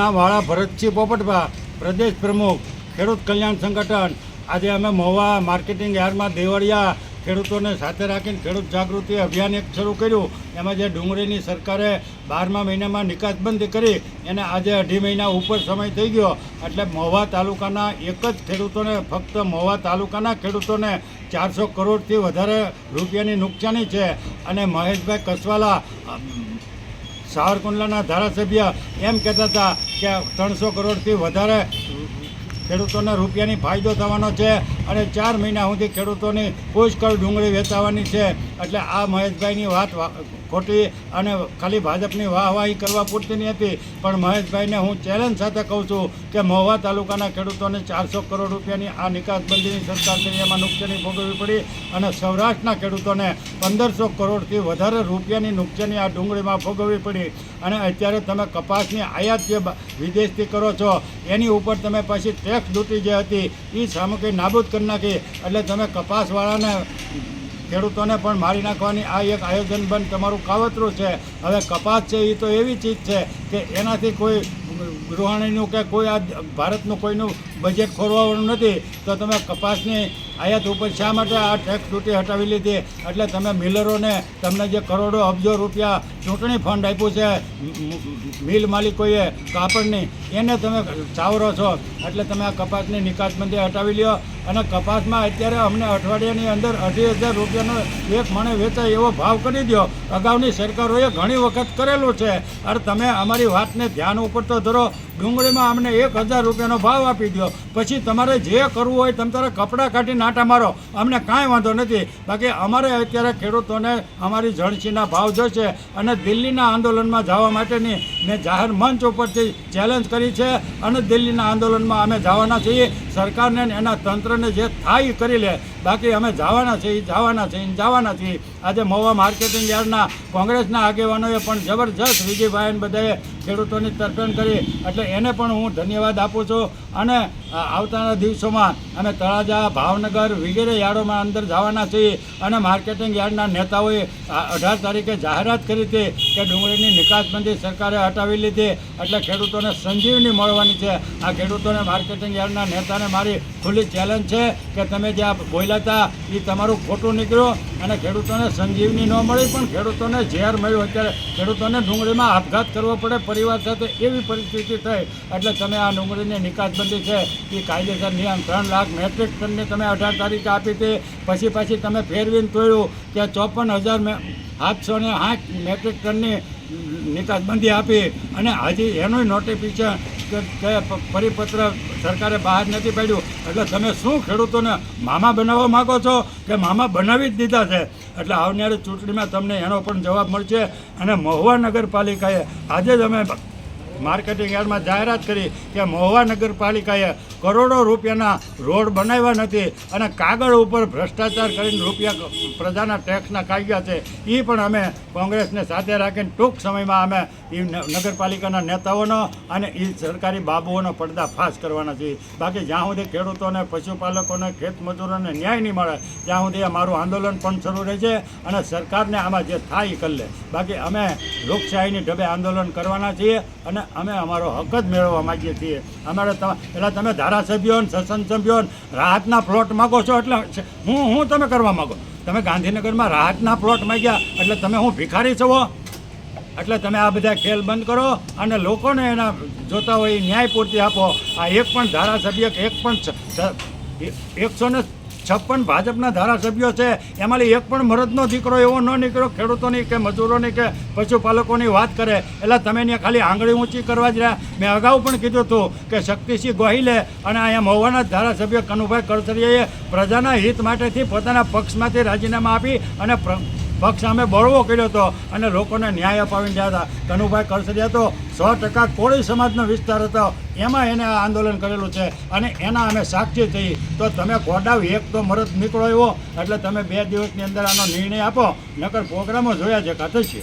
આપણા વાળા ભરતસિંહ પોપટભા, પ્રદેશ પ્રમુખ, ખેડૂત કલ્યાણ સંગઠન. આજે અમે મહુવા માર્કેટિંગ યાર્ડમાં દેવળિયા ખેડૂતોને સાથે રાખીને ખેડૂત જાગૃતિ અભિયાન એક શરૂ કર્યું. એમાં જે ડુંગળીની સરકારે બારમા મહિનામાં નિકાસબંધી કરી, એને આજે અઢી મહિના ઉપર સમય થઈ ગયો. એટલે મહુવા તાલુકાના એક જ ખેડૂતોને, ફક્ત મહુવા તાલુકાના ખેડૂતોને ચારસો કરોડથી વધારે રૂપિયાની નુકસાની છે. અને મહેશભાઈ કસવાલા સાવરકુંડલાના ધારાસભ્ય એમ કહેતા હતા ત્રણસો કરોડથી વધારે ખેડૂતોને રૂપિયાની ફાયદો થવાનો છે. અને ચાર મહિના સુધી ખેડૂતોની પુષ્કળ ડુંગળી વેચાવાની છે. એટલે આ મહેશભાઈની વાત ખોટી અને ખાલી ભાજપની વાહવાહી કરવા પૂરતી નહીં હતી. પણ મહેશભાઈને હું ચેલેન્જ સાથે કહું છું કે મહુવા તાલુકાના ખેડૂતોને ચારસો કરોડ રૂપિયાની આ નિકાસબંધીની સરકાર કરી એમાં નુકસાની ભોગવવી પડી અને સૌરાષ્ટ્રના ખેડૂતોને પંદરસો કરોડથી વધારે રૂપિયાની નુકસાની આ ડુંગળીમાં ભોગવવી પડી. અને અત્યારે તમે કપાસની આયાત જે વિદેશથી કરો છો, એની ઉપર તમે પછી ટેક્સ ડ્યુટી જે હતી એ સામગ્રી નાબૂદ કરી નાખી. એટલે તમે કપાસવાળાને, ખેડૂતોને પણ મારી નાખવાની આ એક આયોજન બંધ તમારું કાવતરું છે. હવે કપાસ છે એ તો એવી ચીજ છે કે એનાથી કોઈ ગૃહિણીનું કે કોઈ આ ભારતનું કોઈનું બજેટ ખોરવાનું નથી. તો તમે કપાસની આયાત ઉપર શા માટે આ ટેક્સ ડ્યુટી હટાવી લીધી? એટલે તમે મિલરોને તમને જે કરોડો અબજો રૂપિયા ચૂંટણી ફંડ આપ્યું છે મિલ માલિકોએ કાપડની, એને તમે ચાવરો છો. એટલે તમે આ કપાસની નિકાસબંધી હટાવી લ્યો. અને કપાસમાં અત્યારે અમને અઠવાડિયાની અંદર અઢી હજાર રૂપિયાનો એક મણે વેચાય એવો ભાવ કરી દો અગાઉની સરકારોએ ઘણી વખત કરેલું છે. અરે તમે અમારી વાતને ધ્યાન ઉપર તો ધરો. ડુંગળીમાં અમને એક હજાર રૂપિયાનો ભાવ આપી દો પછી તમારે જે કરવું હોય તમે તારે કપડાં કાઢી નાટા મારો. અમને કાંઈ વાંધો નથી. બાકી અમારે અત્યારે ખેડૂતોને અમારી જણસીના ભાવ જોશે અને દિલ્હીના આંદોલનમાં જવા માટેની મેં જાહેર મંચ ઉપરથી ચેલેન્જ કરી છે અને દિલ્હીના આંદોલનમાં અમે જવાના છીએ. સરકારને એના તંત્રને જે થાય કરી લે. બાકી અમે જવાના છીએ જવાના છીએ જવાના છીએ. આજે મહુવા માર્કેટિંગ યાર્ડના કોંગ્રેસના આગેવાનોએ પણ જબરજસ્ત વિજયભાઈ બધાએ ખેડૂતોની તરફેણ કરી. એટલે એને પણ હું ધન્યવાદ આપું છું. અને આવતાના દિવસોમાં અમે તળાજા, ભાવનગર વગેરે યાર્ડોમાં અંદર જવાના છીએ અને માર્કેટિંગ યાર્ડના નેતાઓએ અઢાર તારીખે જાહેરાત કરી હતી કે ડુંગળીની નિકાસબંધી સરકારે હટાવી લીધી. એટલે ખેડૂતોને સંજીવની મળવાની છે. આ ખેડૂતોને માર્કેટિંગ યાર્ડના નેતાને મારી ખુલ્લી ચેલેન્જ છે કે તમે જે આ બોલ્યા હતા એ તમારું ખોટું નીકળ્યું અને ખેડૂતોને સંજીવની ન મળી, પણ ખેડૂતોને ઝેર મળ્યું. અત્યારે ખેડૂતોને ડુંગળીમાં આપઘાત કરવો પડે, પરિવાર સાથે એવી પરિસ્થિતિ થઈ એટલે તમે આ ડુંગળીની નિકાસબંધી છે, એ કાયદેસર નિયમ ત્રણ લાખ મેટ્રિક ટનની તમે અઢાર તારીખે આપી હતી. પછી પછી તમે ફેરવીને તોડ્યું કે ચોપન હજાર સાતસો ને આઠ મેટ્રિક ટનની નિકાસબંધી આપી. અને હજી એનું નોટિફિકેશન કે પરિપત્ર સરકારે બહાર નથી પાડ્યું. એટલે તમે શું ખેડૂતોને મામા બનાવવા માગો છો? કે મામા બનાવી જ દીધા છે? એટલે આવનારી ચૂંટણીમાં તમને એનો પણ જવાબ મળશે. અને મહુવા નગરપાલિકાએ આજે જ અમે માર્કેટિંગ યાર્ડમાં જાહેરાત કરી કે મહુવા નગરપાલિકાએ કરોડો રૂપિયાના રોડ બનાવ્યા નથી અને કાગળ ઉપર ભ્રષ્ટાચાર કરીને રૂપિયા પ્રજાના ટેક્સના કાઢ્યા છે. એ પણ અમે કોંગ્રેસને સાથે રાખીને ટૂંક સમયમાં અમે એ નગરપાલિકાના નેતાઓનો અને એ સરકારી બાબુઓનો પડદા ફાસ કરવાના છીએ. બાકી જ્યાં સુધી ખેડૂતોને, પશુપાલકોને, ખેતમજૂરોને ન્યાય નહીં મળે, ત્યાં સુધી અમારું આંદોલન પણ શરૂ રહે છે અને સરકારને આમાં જે થાય એ કરી લે. બાકી અમે લોકશાહીની ઢબે આંદોલન કરવાના છીએ અને અમે અમારો હક જ મેળવવા માગીએ છીએ. અમારે પેલા તમે ધારાસભ્યો ને સસન સભ્યો રાહતના પ્લોટ માગો છો એટલે હું હું તમે કરવા માગો? તમે ગાંધીનગરમાં રાહતના પ્લોટ માગ્યા એટલે તમે હું ભિખારી છો એટલે તમે આ બધા ખેલ બંધ કરો અને લોકોને એના જોતા હોય ન્યાય પૂર્તિ આપો. આ એક પણ ધારાસભ્ય, એક પણ એકસો ને છપ્પન ભાજપના ધારાસભ્યો છે. એમાંથી એક પણ મરદનો દીકરો, એવો ન નીકળ્યો, ખેડૂતોની કે મજૂરોની કે પશુપાલકોની વાત કરે. એટલે તમે ત્યાં ખાલી આંગળી ઊંચી કરવા જ રહ્યા. મેં અગાઉ પણ કીધું હતું કે શક્તિસિંહ ગોહિલે અને અહીંયા મહુવાના ધારાસભ્ય કનુભાઈ કળસરિયાએ પ્રજાના હિત માટેથી પોતાના પક્ષમાંથી રાજીનામા આપી અને પક્ષ સામે બળવો કર્યો હતો અને લોકોને ન્યાય અપાવીને ગયા હતા. કનુભાઈ કરસરિયા તો સો ટકા કોળી સમાજનો વિસ્તાર હતો. એમાં એને આ આંદોલન કરેલું છે અને એના અમે સાક્ષી થઈ તો તમે ગોડાવ એક તો મરદ નીકળો એવો, એટલે તમે બે દિવસની અંદર આનો નિર્ણય આપો. નકર પ્રોગ્રામો જોયા છે કાં છે.